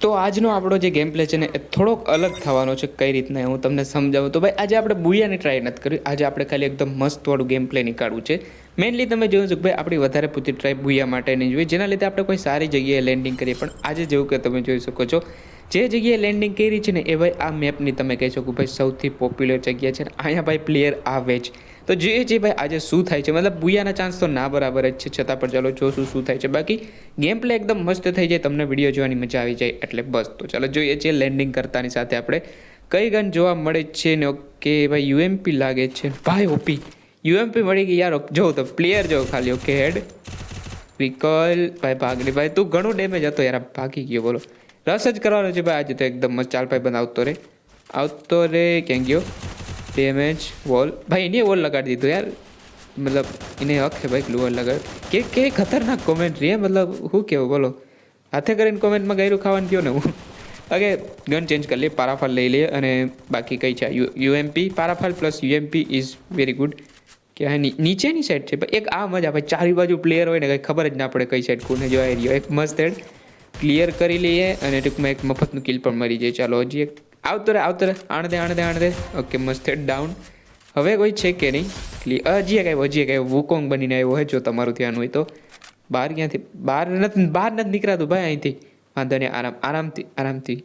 તો આજનો આપણો જે ગેમ પ્લે છે ને એ થોડોક અલગ થવાનો છે, કઈ રીતના હું તમને સમજાવું. તો ભાઈ, આજે આપણે બુયાની ટ્રાય નથી કરી આજે આપણે ખાલી એકદમ મસ્તવાળું ગેમ પ્લે નીકાળવું છે. મેઇનલી તમે જોયું છો કે ભાઈ, આપણી વધારે પૂરતી ટ્રાય બુયા નહીં જોઈએ જેના લીધે આપણે કોઈ સારી જગ્યાએ લેન્ડિંગ કરીએ. પણ આજે જેવું કે તમે જોઈ શકો છો જે જગ્યાએ લેન્ડિંગ કરી છે ને, એ ભાઈ આ મેપની તમે કહી શકો ભાઈ સૌથી પોપ્યુલર જગ્યા છે અહીંયા ભાઈ પ્લેયર આવે જ. તો જોઈએ છે ભાઈ આજે શું થાય છે, મતલબ બુયાના ચાન્સ તો ના બરાબર જ છે, છતાં પણ ચાલો જોશું શું થાય છે. બાકી ગેમ પ્લે એકદમ મસ્ત થઈ જાય, તમને વીડિયો જોવાની મજા આવી જાય, એટલે બસ. તો ચાલો જોઈએ છીએ લેન્ડિંગ કરતાની સાથે આપણે કઈ ગન જોવા મળે છે ને ઓકે ભાઈ યુએમપી લાગે છે. ભાઈ ઓપી યુએમપી મળી ગઈ યાર, જો તો પ્લેયર જો ખાલી ઓકે હેડ વિકલ ભાઈ ભાગલી ભાઈ તું ઘણું ડેમેજ હતો યાર ભાગી ગયો, બોલો. રસ જ કરવાનો છે ભાઈ, આજે તો એકદમ મસ્ત ચાલ ભાઈ બંધ આવતો રે. આવતો રે ક્યાં ગયો ડેમેજ વોલ ભાઈ, એને વોલ લગાડી દીધો યાર. મતલબ, એને હક છે ભાઈ ગ્લુઅર લગાડ કે કે ખતરનાક કોમેન્ટ રે, મતલબ, શું કેવું, બોલો. હાથે કરીને કોમેન્ટમાં ગાયરું ખાવાનું કયો ને હું? ઓકે ગન ચેન્જ કરી લઈએ પારાફાલ લઈ લઈએ અને બાકી કઈ છે? U UMP પારાફાલ plus UMP is very good કે હા નીચેની સાઈડ છે. એક આ મજા ભાઈ, ચારે બાજુ પ્લેયર હોય ને, કંઈ ખબર જ ના પડે કઈ સાઈડ કોને જોવાઈ રહ્યો. એક મસ્ત હેડ ક્લિયર કરી લઈએ અને ટૂંકમાં એક મફતનું કિલ પણ મરી જાય. ચાલો, હજી એક આવતો રે આવતો રે આણદે આણદે આણ દે આણ દે. ઓકે, મસ્ત ડાઉન હવે કોઈ છે કે નહીં? ક્લિયર હજી એક આવ્યો, હજી એક આવ્યો. વુકોંગ બનીને આવ્યો હોય જો તમારું ધ્યાન હોય તો. બહાર ક્યાંથી? બહાર નથી બહાર નથી નીકળાતું ભાઈ અહીંથી. વાંધો નહીં, આરામ, આરામથી આરામથી.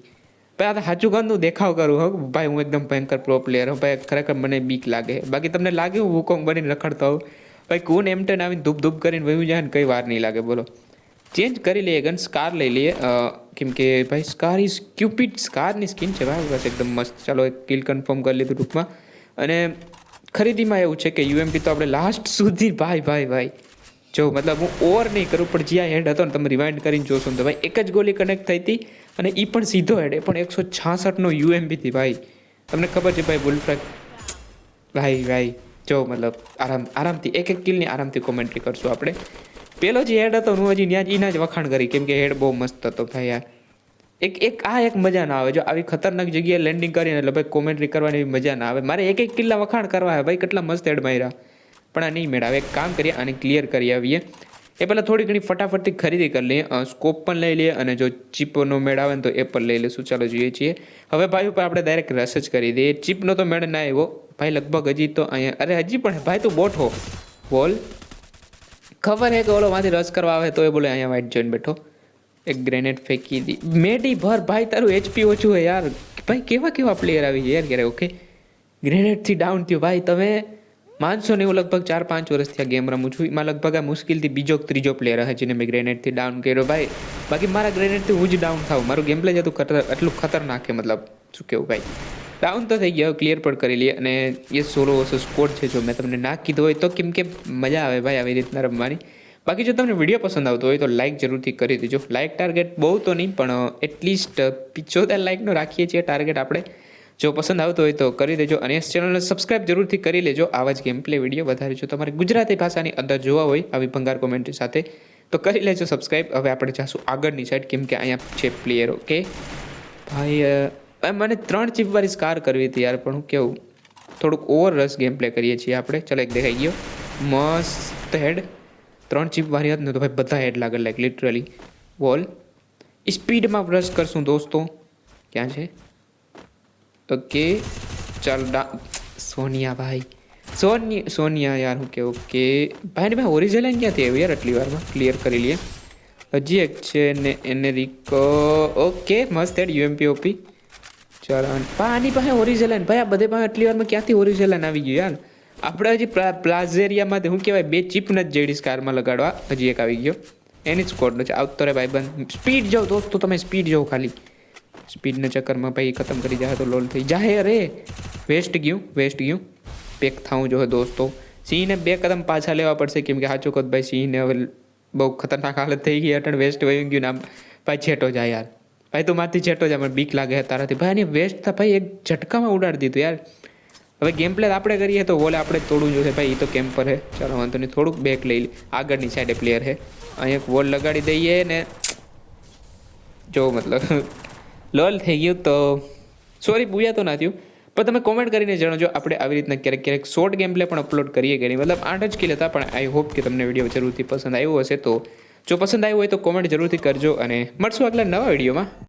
ભાઈ, આ સાચું ગંદુ દેખાવ કરું, હો. ભાઈ, હું એકદમ ભયંકર પ્રો પ્લેયર હું. ભાઈ, ખરેખર મને બીક લાગે. બાકી તમને લાગે હું વુકોંગ બનીને રખડતો હોઉં? ભાઈ કોણ એમ ટેન આવીને ધૂપ ધૂપ કરીને વયું જાય ને કંઈ વાર નહીં લાગે, બોલો. ચેન્જ કરી લઈએ ગન સ્કાર લઈ લઈએ. કેમ કે ભાઈ સ્કાર ઇઝ ક્યુપિડ સ્કારની સ્કિન છે ભાઈ. બસ એકદમ મસ્ત. ચાલો એક કિલ કન્ફર્મ કરી લીધું ટૂંકમાં. અને ખરીદીમાં એવું છે કે યુએમપી તો આપણે લાસ્ટ સુધી, ભાઈ ભાઈ ભાઈ. જો, મતલબ હું ઓવર નહીં કરું, પણ જ્યાં હેડ હતો ને, તમે રિવાઇન્ડ કરીને જોશો ને તો ભાઈ, એક જ ગોલી કનેક્ટ થઈ હતી અને એ પણ સીધો હેડ એ પણ એકસો છાસઠનો યુએમપી થી ભાઈ. તમને ખબર છે ભાઈ બુલફ્રેક ભાઈ ભાઈ, જો, મતલબ આરામ, આરામથી એક એક કિલની આરામથી કોમેન્ટ્રી કરશું આપણે. પેલો જે હેડ હતો, હું હજી ત્યાં જ એના જ વખાણ કરી, કેમ કે હેડ બહુ મસ્ત હતો ભાઈ યાર એક એક, આ એક મજા ના આવે. જો આવી ખતરનાક જગ્યાએ લેન્ડિંગ કરીને, એટલે ભાઈ કોમેન્ટ્રી કરવાની મજા ના આવે. મારે એક એક કિલ્લા વખાણ કરવા આવે ભાઈ, કેટલા મસ્ત હેડ માર્યા. પણ આ નહીં મેળાવે. એક કામ કરીએ, આને ક્લિયર કરી આવીએ. એ પહેલાં થોડી ઘણી ફટાફટથી ખરીદી કરી લઈએ. સ્કોપ પણ લઈ લઈએ અને જો ચીપનો મેળ આવે ને તો એ પણ લઈ લઈશું. ચાલો જોઈએ છીએ. હવે ભાઈ ઉપર આપણે ડાયરેક્ટ રસ જ કરી દઈએ. ચીપનો તો મેળ ના આવ્યો. ભાઈ લગભગ હજી તો અહીંયા અરે હજી પણ ભાઈ તું બોઠો. બોલ. ખબર હે કે ઓલો માંથી રસ કરવા આવે તો એ બોલે અહીંયા વાઇટ જોઈને બેઠો. એક ગ્રેનેડ ફેંકી દી. મેડી ભર, ભાઈ, તારું એચપી ઓછું હે યાર. ભાઈ, કેવા કેવા પ્લેયર આવી યાર ક્યારે ઓકે ગ્રેનેડથી ડાઉન થયું. ભાઈ, તમે માનશો ને હું લગભગ ચાર, પાંચ વર્ષથી આ ગેમ રમું છું. એમાં લગભગ આ મુશ્કેલથી બીજો ત્રીજો પ્લેયર હશે જેને મેં ગ્રેનેડથી ડાઉન કર્યો. ભાઈ, બાકી મારા ગ્રેનેડથી હું જ ડાઉન થાઉં. મારું ગેમ પ્લે જતું ખતર, એટલું ખતરનાક છે, મતલબ. શું કેવું, ભાઈ? ડાઉન તો થઈ ગયો ક્લિયર પણ કરી લઈએ. અને એ સોલો વર્સસ સ્કોડ છે, જો મેં તમને ના કીધું હોય તો કેમ કે મજા આવે ભાઈ આવી રીતના રમવાની. બાકી જો તમને વીડિયો પસંદ આવતો હોય તો લાઇક જરૂરથી કરી દેજો. લાઇક ટાર્ગેટ બહુ તો નહીં, પણ એટલીસ્ટ પિચોતેર લાઇકનો રાખીએ છીએ ટાર્ગેટ આપણે. જો પસંદ આવતો હોય તો કરી દેજો. અને ਇਸ ચેનલને સબસ્ક્રાઇબ જરૂરથી કરી લેજો. આવા જ ગેમ પ્લે વીડિયો વધારે જો તમારે ગુજરાતી ભાષાની અંદર જોવા હોય, આવી ભંગાર કોમેન્ટ્રી સાથે, તો કરી લેજો સબસ્ક્રાઇબ હવે આપણે જાશું આગળની સાઈડ કેમ કે અહીંયા છે પ્લેયર ઓકે ભાઈ મને ત્રણ ચીપ વાળી સ્કાર કરવી હતી યાર, પણ હું કેવું, થોડુંક ઓવર રસ ગેમ પ્લે કરીએ છીએ આપણે. ચલો એક દેખાઈ ગયો. મસ્ત હેડ ત્રણ ચીપવાળી હતી ને તો ભાઈ બધા હેડ લાગે લાઈક લિટરલી વોલ સ્પીડમાં રસ કરશું દોસ્તો. ક્યાં છે? ઓકે ચાલ ડા, સોનિયા ભાઈ. સોની, સોનિયા યાર, હું કે ઓકે ભાઈ ને ભાઈ ઓરિજિનલ ક્યાંથી આવ્યું યાર આટલી વારમાં? ક્લિયર કરી લઈએ. હજી એક છે ને એને રિક ઓકે મસ્ત હેડ યુએમપી ઓપી ચાલો પા આની પાસે ઓરિજિનલ ભાઈ, આ બધે પાસે આટલી વારમાં ક્યાંથી ઓરિજિનલ આવી ગયું, યાર? આપણે હજી પ્લા- પ્લાઝેરિયામાં શું કહેવાય બે ચીપ નથી જેડી સ્કારમાં લગાડવા. હજી એક આવી ગયો. એની જ કોડ છે. આવતો રે ભાઈ, બંધ. સ્પીડ જાઓ દોસ્તો, તમે સ્પીડ જાઓ ખાલી. સ્પીડના ચક્કરમાં ભાઈ ખતમ કરી જાય તો લોલ થઈ જાય રે વેસ્ટ ગયું વેસ્ટ ગયું. પેક થવું જોઈએ દોસ્તો. સિંહને બે કદમ પાછા લેવા પડશે, કેમ કે સાચું કહું તો ભાઈ, સિંહને હવે બહુ ખતરનાક હાલત થઈ ગઈ. અટણ વેસ્ટ વહી ગયું ને આમ. ભાઈ, છેટો જાય યાર. ભાઈ, તું માથી છેટો જાય મને બીક લાગે તારાથી. ભાઈ એની વેસ્ટ તો ભાઈ એક ઝટકામાં ઉડાડી દીધું યાર. હવે ગેમ પ્લે આપણે કરીએ તો વોલે આપણે જ તોડવું જોઈએ. ભાઈ એ તો કેમ્પર છે. ચાલો, વાંધો નહીં. થોડુંક બેક લઈ આગળની સાઈડે પ્લેયર છે. અહીં એક વોલ લગાડી દઈએ ને જો મતલબ લોલ થઈ ગયું તો સોરી પૂજા તો ના થયું. પણ તમે કોમેન્ટ કરીને જણાવજો, આપણે આવી રીતના ક્યારેક ક્યારેક શોર્ટ ગેમ પ્લે પણ અપલોડ કરીએ કે નહીં? મતલબ આઠ જ કિલ હતા, પણ આઈ હોપ કે તમને વીડિયો જરૂરથી પસંદ આવ્યો હશે. તો જો પસંદ આવ્યો હોય તો કોમેન્ટ જરૂરથી કરજો અને મળશું આગલા નવા વિડીયોમાં